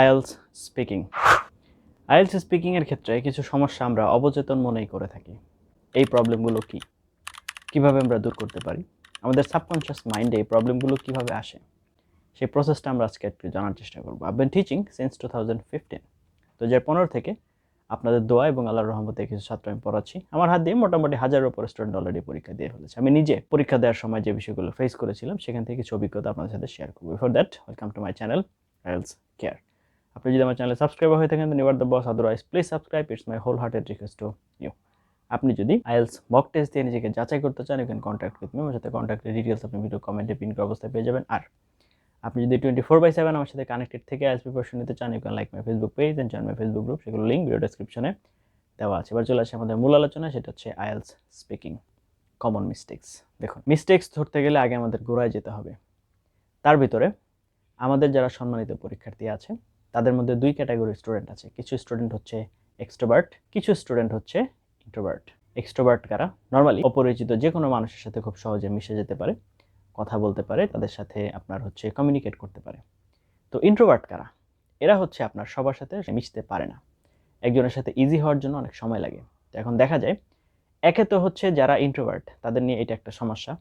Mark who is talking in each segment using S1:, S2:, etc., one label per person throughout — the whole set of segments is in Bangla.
S1: IELTS speaking. আইএলস স্পিকিংয়ের ক্ষেত্রে কিছু সমস্যা আমরা অবচেতন মনেই করে থাকি। এই প্রবলেমগুলো কি? কীভাবে আমরা দূর করতে পারি? আমাদের সাবকনশিয়াস মাইন্ডে এই প্রবলেমগুলো কীভাবে আসে? সেই প্রসেসটা আমরা আজকে একটু জানার চেষ্টা করব। I teaching since two thousand fifteen দু হাজার পনেরো থেকে আপনাদের দোয়া এবং আল্লাহর রহমতে কিছু ছাত্র আমি পড়াচ্ছি। আমার হাত দিয়ে মোটামুটি হাজারের উপর স্টুডেন্ট অলরেডি পরীক্ষা দিয়ে ফেলেছে। আমি নিজে পরীক্ষা দেওয়ার সময় যে বিষয়গুলো ফেস করেছিলাম, সেখান থেকে কিছু অভিজ্ঞতা আপনাদের সাথে শেয়ার করব। For that welcome to my channel IELTS care আপনি যদি আমার চ্যানেলে সাবস্ক্রাইবার হয়ে থাকেন আর the boss otherwise please subscribe it's my whole hearted request to you আপনি যদি আইএলস মক টেস্ট দিয়ে নিজেকে যাচাই করতে চান ইউ কন্ট্যাক্ট উইথ মি আমার সাথে কন্ট্যাক্টের ডিটেলস আপনি ভিডিও কমেন্টে পিন করা অবস্থায় পেয়ে যাবেন। আর আপনি যদি টোয়েন্টি ফোর বাই সেভেন আমার সাথে কানেক্টেড থেকে আইএলস প্রিপারেশন নিতে চান you like my Facebook page and join my Facebook group সেগুলো লিঙ্ক ভিডিও ডেসক্রিপশনে দেওয়া আছে। এবার চলে আসে আমাদের মূল আলোচনা সেটা হচ্ছে আইএলস স্পিকিং কমন মিস্টেক্স দেখুন মিস্টেক্স ধরতে গেলে আগে আমাদের গোড়ায় যেতে হবে। তার ভিতরে আমাদের যারা সম্মানিত পরীক্ষার্থী আছে তাদের মধ্যে দুই ক্যাটাগরির স্টুডেন্ট আছে। কিছু স্টুডেন্ট হচ্ছে এক্সট্রোবার্ট কিছু স্টুডেন্ট হচ্ছে ইন্ট্রোবার্ট এক্সট্রোবার্ট কারা? নর্মালি অপরিচিত যে কোনো মানুষের সাথে খুব সহজে মিশে যেতে পারে, কথা বলতে পারে, তাদের সাথে আপনার হচ্ছে কমিউনিকেট করতে পারে। তো ইন্ট্রোবার্ট কারা? এরা হচ্ছে আপনার সবার সাথে মিশতে পারে না। একজনের সাথে ইজি হওয়ার জন্য অনেক সময় লাগে। তো এখন দেখা যায়, একে তো হচ্ছে যারা ইন্ট্রোভার্ট তাদের নিয়ে এটা একটা সমস্যা।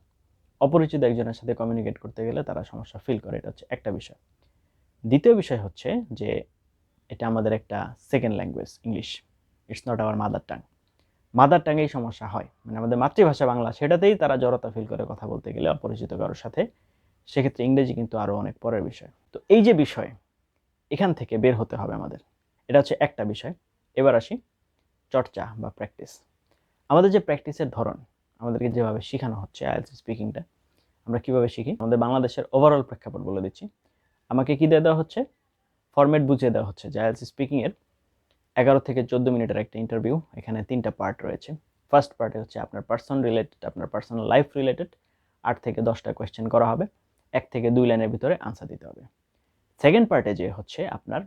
S1: অপরিচিত একজনের সাথে কমিউনিকেট করতে গেলে তারা সমস্যা ফিল করে, এটা হচ্ছে একটা বিষয়। দ্বিতীয় বিষয় হচ্ছে যে এটা আমাদের একটা second language English it's not our mother tongue mother টাঙেই সমস্যা হয়। মানে আমাদের মাতৃভাষা বাংলা, সেটাতেই তারা জড়তা ফিল করে কথা বলতে গেলে অপরিচিত কারোর সাথে। সেক্ষেত্রে ইংরেজি কিন্তু আরও অনেক পরের বিষয়। তো এই যে বিষয়, এখান থেকে বের হতে হবে আমাদের। এটা হচ্ছে একটা বিষয়। এবার আসি চর্চা বা প্র্যাকটিস আমাদের যে প্র্যাকটিসের ধরন, আমাদেরকে যেভাবে শেখানো হচ্ছে আইএলস স্পিকিংটা, আমরা কীভাবে শিখি? আমাদের বাংলাদেশের ওভারঅল প্রেক্ষাপট বলে দিচ্ছি। আমাকে কি দিয়ে দেওয়া হচ্ছে? ফরম্যাট বুঝিয়ে দেওয়া হচ্ছে। আইএলস স্পিকিংয়ের এগারো থেকে চোদ্দ মিনিটের একটা ইন্টারভিউ এখানে তিনটা পার্ট রয়েছে। ফার্স্ট পার্টে হচ্ছে আপনার পার্সন রিলেটেড আপনার পার্সোনাল লাইফ রিলেটেড আট থেকে দশটা কোয়েশ্চেন করা হবে। এক থেকে দুই লাইনের ভিতরে আনসার দিতে হবে। সেকেন্ড পার্টে যে হচ্ছে আপনার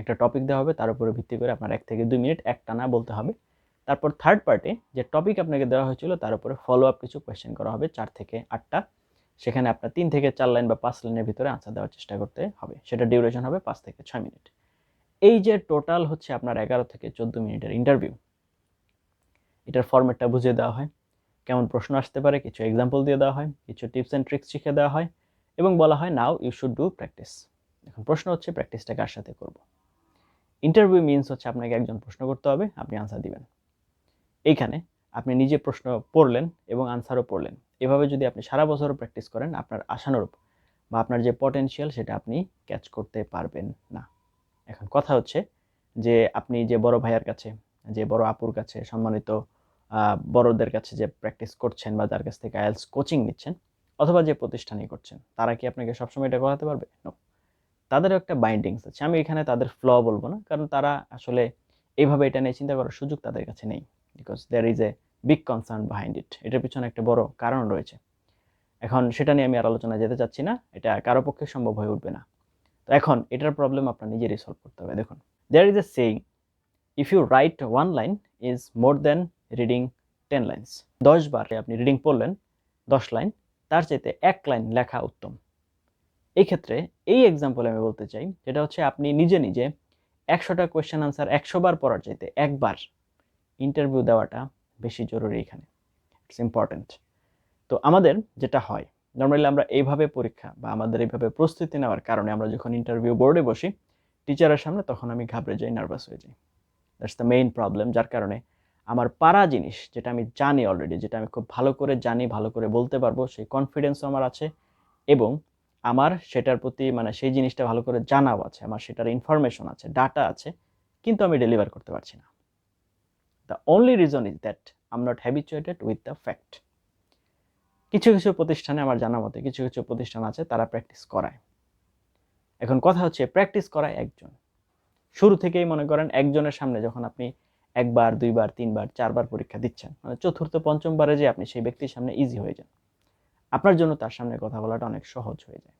S1: একটা টপিক দেওয়া হবে, তার উপরে ভিত্তি করে আপনার এক থেকে দুই মিনিট এক টানা বলতে হবে। তারপর থার্ড পার্টে যে টপিক আপনাকে দেওয়া হয়েছিল, তার উপরে ফলো আপ কিছু কোয়েশ্চেন করা হবে। চার থেকে আটটা। সেখানে আপনার তিন থেকে চার লাইন বা পাঁচ লাইনের ভিতরে আনসার দেওয়ার চেষ্টা করতে হবে। সেটা ডিউরেশন হবে পাঁচ থেকে ছয় মিনিট এই যে টোটাল হচ্ছে আপনার এগারো থেকে চোদ্দ মিনিটের ইন্টারভিউ এটার ফর্মেটটা বুঝিয়ে দেওয়া হয়। কেমন প্রশ্ন আসতে পারে, কিছু এক্সাম্পল দিয়ে দেওয়া হয়, কিছু টিপস অ্যান্ড ট্রিক্স শিখে দেওয়া হয় এবং বলা হয় now you should do practice এখন প্রশ্ন হচ্ছে প্র্যাকটিসটা কার সাথে করব? ইন্টারভিউ মিনস হচ্ছে আপনাকে একজন প্রশ্ন করতে হবে, আপনি আনসার দিবেন। এইখানে আপনি নিজে প্রশ্ন পড়লেন এবং আনসারও পড়লেন। এভাবে যদি আপনি সারা বছরও প্র্যাকটিস করেন, আপনার আশানুরূপ বা আপনার যে পটেনশিয়াল সেটা আপনি ক্যাচ করতে পারবেন না। এখন কথা হচ্ছে যে আপনি যে বড় ভাইয়ার কাছে, যে বড় আপুর কাছে, সম্মানিত বড়দের কাছে যে প্র্যাকটিস করছেন বা যার কাছ থেকে আইএলস কোচিং নিচ্ছেন অথবা যে প্রতিষ্ঠানেই করছেন, তারা কি আপনাকে সবসময় এটা করাতে পারবে? তাদেরও একটা বাইন্ডিংস আছে। আমি এখানে তাদের ফ্ল বলব না, কারণ তারা আসলে এইভাবে এটা নিয়ে চিন্তা করার সুযোগ তাদের কাছে নেই। Because there is a big concern behind it এটার পিছনে একটা বড় কারণ রয়েছে। এখন সেটা নিয়ে আমি আর আলোচনা যেতে চাচ্ছি না, এটা কারও পক্ষে সম্ভব হয়ে উঠবে না। তো এখন এটার প্রবলেম আপনার নিজেরই সলভ করতে হবে। দেখুন there is a saying if you write one line is more than reading ten lines দশ বার আপনি রিডিং পড়লেন, দশ লাইন তার চাইতে এক লাইন লেখা উত্তম। এই ক্ষেত্রে এই এক্সাম্পল আমি বলতে চাই, যেটা হচ্ছে আপনি নিজে নিজে একশোটা কোয়েশ্চেন আনসার একশো বার পড়ার চাইতে একবার ইন্টারভিউ দেওয়াটা বেশি জরুরি এখানে ইটস ইম্পর্ট্যান্ট তো আমাদের যেটা হয় নর্মালি আমরা এইভাবে পরীক্ষা বা আমাদের এইভাবে প্রস্তুতি নেওয়ার কারণে আমরা যখন ইন্টারভিউ বোর্ডে বসি টিচারের সামনে তখন আমি ঘাবড়ে যাই নার্ভাস হয়ে যাই। দ্যাটস দ্য মেইন প্রবলেম যার কারণে আমার পারা জিনিস যেটা আমি জানি অলরেডি যেটা আমি খুব ভালো করে জানি, ভালো করে বলতে পারব, সেই কনফিডেন্সও আমার আছে এবং আমার সেটার প্রতি মানে সেই জিনিসটা ভালো করে জানাও আছে, আমার সেটার ইনফরমেশন আছে ডাটা আছে, কিন্তু আমি ডেলিভার করতে পারছি না। The only reason is that I'm not habituated with the fact কিছু কিছু প্রতিষ্ঠানে আমার জানা মতে কিছু কিছু প্রতিষ্ঠান আছে তারা প্র্যাকটিস করায়। এখন কথা হচ্ছে প্র্যাকটিস করায় একজন। শুরু থেকেই মনে করেন একজনের সামনে যখন আপনি একবার, দুইবার, তিনবার, চারবার পরীক্ষা দিচ্ছেন মানে চতুর্থ পঞ্চমবারে যে আপনি সেই ব্যক্তির সামনে ইজি হয়ে যান। আপনার জন্য তার সামনে কথা বলাটা অনেক সহজ হয়ে যায়।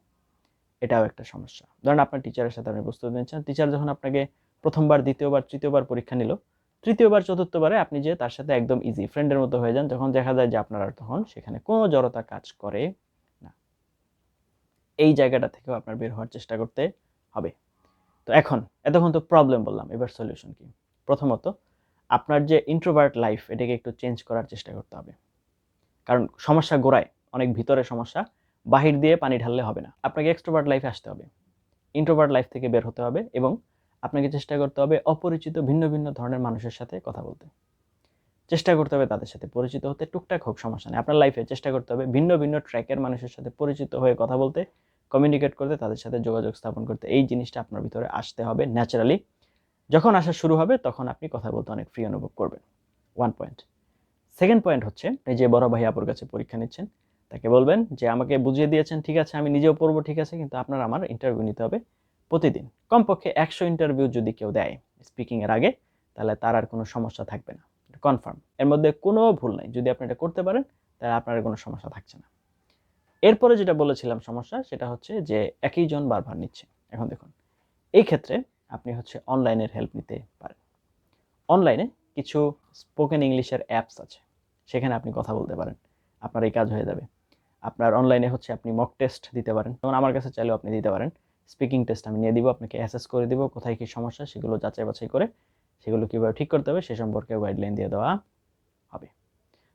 S1: এটাও একটা সমস্যা। ধরেন আপনার টিচারের সাথে আপনি প্রস্তুতি নিচ্ছেন। টিচার যখন আপনাকে প্রথমবার, দ্বিতীয়বার, তৃতীয়বার পরীক্ষা নিল তৃতীয়বার, চতুর্থবারে আপনি যে তার সাথে একদম ইজি ফ্রেন্ডের মতো হয়ে যান, যখন দেখা যায় যে আপনার তখন সেখানে কোনো জড়তা কাজ করে না। এই জায়গাটা থেকেও আপনার বের হওয়ার চেষ্টা করতে হবে। তো এখন, এতক্ষণ তো প্রবলেম বললাম, এবার সলিউশন কি? প্রথমত, আপনার যে ইন্ট্রোভার্ট লাইফ এটাকে একটু চেঞ্জ করার চেষ্টা করতে হবে। কারণ সমস্যা গোড়ায়, অনেক ভিতরে সমস্যা, বাহির দিয়ে পানি ঢাললে হবে না। আপনাকে এক্সট্রোভার্ট লাইফে আসতে হবে। ইন্ট্রোভার্ট লাইফ থেকে বের হতে হবে এবং আপনাকে চেষ্টা করতে হবে অপরিচিত ভিন্ন ভিন্ন ধরনের মানুষের সাথে কথা বলতে। চেষ্টা করতে হবে তাদের সাথে পরিচিত হতে, টুকটাক হোক, সমস্যা নেই। আপনার লাইফে চেষ্টা করতে হবে ভিন্ন ভিন্ন ট্র্যাকের মানুষের সাথে পরিচিত হয়ে কথা বলতে কমিউনিকেট করতে, তাদের সাথে যোগাযোগ স্থাপন করতে। এই জিনিসটা আপনার ভিতরে আসতে হবে ন্যাচারালি যখন আসা শুরু হবে, তখন আপনি কথা বলতে অনেক ফ্রি অনুভব করবেন। ওয়ান পয়েন্ট সেকেন্ড পয়েন্ট হচ্ছে, এই যে বড় ভাই আপুর কাছে পরীক্ষা নিচ্ছেন, তাকে বলবেন যে, আমাকে বুঝিয়ে দিয়েছেন, ঠিক আছে, আমি নিজেও পড়ব, ঠিক আছে, কিন্তু আপনার আমার ইন্টারভিউ নিতে হবে। প্রতিদিন। কমপক্ষে একশো ইন্টারভিউ যদি কেউ দেয় স্পিকিংয়ের আগে, তাহলে তার আর কোনো সমস্যা থাকবে না। কনফার্ম এর মধ্যে কোনো ভুল নাই। যদি আপনি এটা করতে পারেন, তাহলে আপনার কোনো সমস্যা থাকছে না। এরপরে যেটা বলেছিলাম সমস্যা, সেটা হচ্ছে যে একই জন বারবার নিচ্ছে। এখন দেখুন, এই ক্ষেত্রে আপনি হচ্ছে অনলাইনের হেল্প নিতে পারেন। অনলাইনে কিছু স্পোকেন ইংলিশের অ্যাপস আছে। সেখানে আপনি কথা বলতে পারেন। আপনার এই কাজ হয়ে যাবে। আপনার অনলাইনে হচ্ছে আপনি মক টেস্ট দিতে পারেন। যেমন আমার কাছে চাইলেও আপনি দিতে পারেন। স্পিকিং টেস্ট আমি নিয়ে দিব, আপনাকে অ্যাসেস করে দিব কোথায় কী সমস্যা, সেগুলো যাচাই বাছাই করে সেগুলো কীভাবে ঠিক করতে হবে সে সম্পর্কে গাইডলাইন দিয়ে দেওয়া হবে।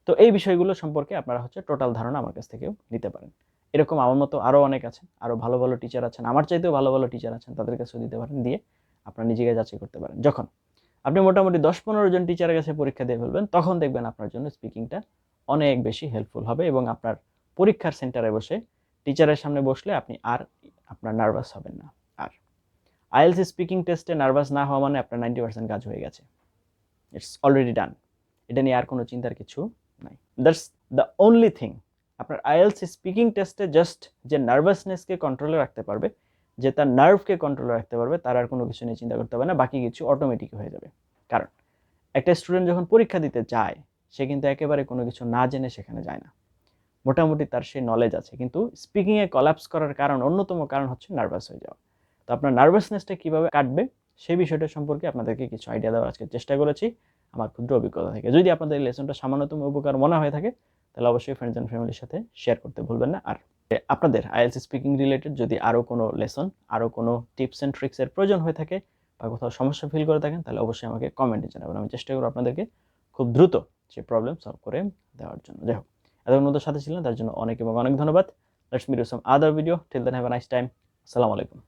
S1: তো এই বিষয়গুলো সম্পর্কে আপনারা হচ্ছে টোটাল ধারণা আমার কাছ থেকেও নিতে পারেন। এরকম আমার মতো আরও অনেক আছেন আরও ভালো ভালো টিচার আছেন, আমার চাইতেও ভালো ভালো টিচার আছেন, তাদের কাছেও দিতে পারেন, দিয়ে আপনার নিজেকে যাচাই করতে পারেন। যখন আপনি মোটামুটি দশ পনেরো জন টিচারের কাছে পরীক্ষা দিয়ে ফেলবেন, তখন দেখবেন আপনার জন্য স্পিকিংটা অনেক বেশি হেল্পফুল হবে এবং আপনার পরীক্ষার সেন্টারে বসে টিচারের সামনে বসলে আপনি আর আপনার নার্ভাস হবেন না। আর আইএলসি স্পিকিং টেস্টে নার্ভাস না হওয়া মানে আপনার নাইনটি পার্সেন্ট কাজ হয়ে গেছে। ইটস অলরেডি ডান এটা নিয়ে আর কোনো চিন্তার কিছু নাই। দ্যাটস দ্য অনলি থিং আপনার আইএলসি স্পিকিং টেস্টে জাস্ট যে নার্ভাসনেসকে কন্ট্রোলে রাখতে পারবে, যে তার নার্ভকে কন্ট্রোলে রাখতে পারবে, তার আর কোনো কিছু নিয়ে চিন্তা করতে হবে না। বাকি কিছু অটোমেটিক হয়ে যাবে। কারণ একটা স্টুডেন্ট যখন পরীক্ষা দিতে যায়, সে কিন্তু একেবারে কোনো কিছু না জেনে সেখানে যায় না। মোটামুটি তার সেই নলেজ আছে। কিন্তু স্পিকিংয়ে কলাপস করার কারণ, অন্যতম কারণ হচ্ছে নার্ভাস হয়ে যাওয়া। তো আপনার নার্ভাসনেসটা কীভাবে কাটবে, সেই বিষয়টা সম্পর্কে আপনাদেরকে কিছু আইডিয়া দেওয়ার আজকে চেষ্টা করেছি আমার ক্ষুদ্র অভিজ্ঞতা থেকে। যদি আপনাদের এই লেসনটা সামান্যতম উপকার মনে হয়ে থাকে, তাহলে অবশ্যই ফ্রেন্ডস অ্যান্ড ফ্যামিলির সাথে শেয়ার করতে ভুলবেন না। আর আপনাদের আইএলসি স্পিকিং রিলেটেড যদি আরও কোনো লেসন আরও কোনো টিপস অ্যান্ড ট্রিক্সের প্রয়োজন হয়ে থাকে বা কোথাও সমস্যা ফিল করে থাকেন, তাহলে অবশ্যই আমাকে কমেন্টে জানাবেন। আমি চেষ্টা করব আপনাদেরকে খুব দ্রুত সেই প্রবলেম সলভ করে দেওয়ার জন্য। যাই হোক। এতক্ষণ অন্যদের সাথে ছিলেন, তার জন্য অনেক এবং অনেক ধন্যবাদ। Let's meet some other video till then have a nice time আসসালামু আলাইকুম।